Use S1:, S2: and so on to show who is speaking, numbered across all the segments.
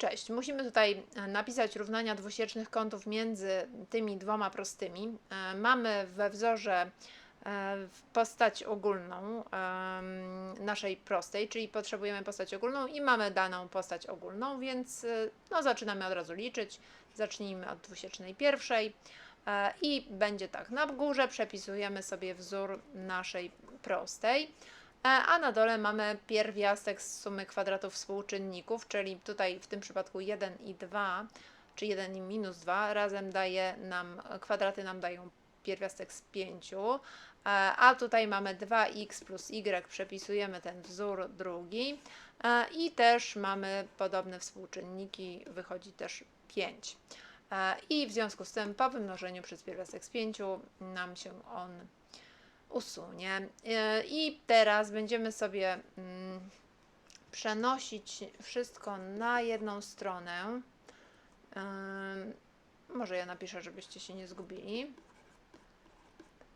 S1: Cześć, musimy tutaj e, napisać równania dwusiecznych kątów między tymi dwoma prostymi. E, Mamy we wzorze e, postać ogólną naszej prostej, czyli potrzebujemy postać ogólną i mamy daną postać ogólną, więc no, zaczynamy od razu liczyć. Zacznijmy od dwusiecznej pierwszej i będzie tak. Na górze przepisujemy sobie wzór naszej prostej. E, A na dole mamy pierwiastek z sumy kwadratów współczynników, czyli tutaj w tym przypadku 1 i 2, czy 1 i minus 2, razem daje nam, kwadraty nam dają pierwiastek z 5, a tutaj mamy 2x plus y, przepisujemy ten wzór drugi e, i też mamy podobne współczynniki, wychodzi też 5. E, I w związku z tym po wymnożeniu przez pierwiastek z 5 nam się on usunie. E, I teraz będziemy sobie mm, przenosić wszystko na jedną stronę. Ym, Może ja napiszę, żebyście się nie zgubili.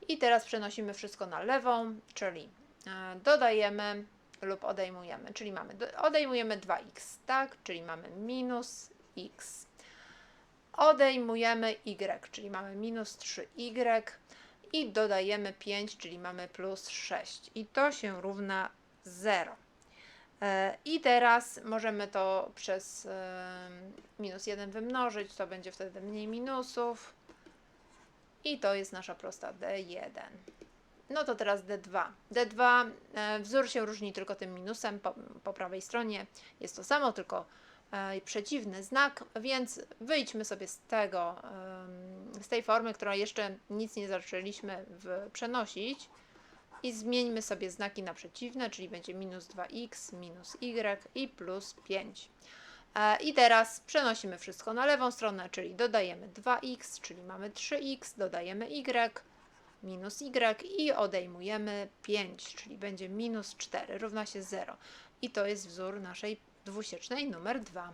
S1: I teraz przenosimy wszystko na lewą, czyli e, dodajemy lub odejmujemy, czyli mamy odejmujemy 2x, tak? Czyli mamy minus x. Odejmujemy y, czyli mamy minus 3y i dodajemy 5, czyli mamy plus 6 i to się równa 0. E, I teraz możemy to przez e, minus 1 wymnożyć, to będzie wtedy mniej minusów i to jest nasza prosta D1. No to teraz D2. D2 e, wzór się różni tylko tym minusem po, po prawej stronie. Jest to samo, tylko e, przeciwny znak, więc wyjdźmy sobie z tego, z tej formy, która jeszcze nic nie zaczęliśmy przenosić i zmieńmy sobie znaki na przeciwne, czyli będzie minus 2x, minus y i plus 5. E, I teraz przenosimy wszystko na lewą stronę, czyli dodajemy 2x, czyli mamy 3x, dodajemy y, minus y i odejmujemy 5, czyli będzie minus 4, równa się 0. I to jest wzór naszej dwusiecznej numer 2.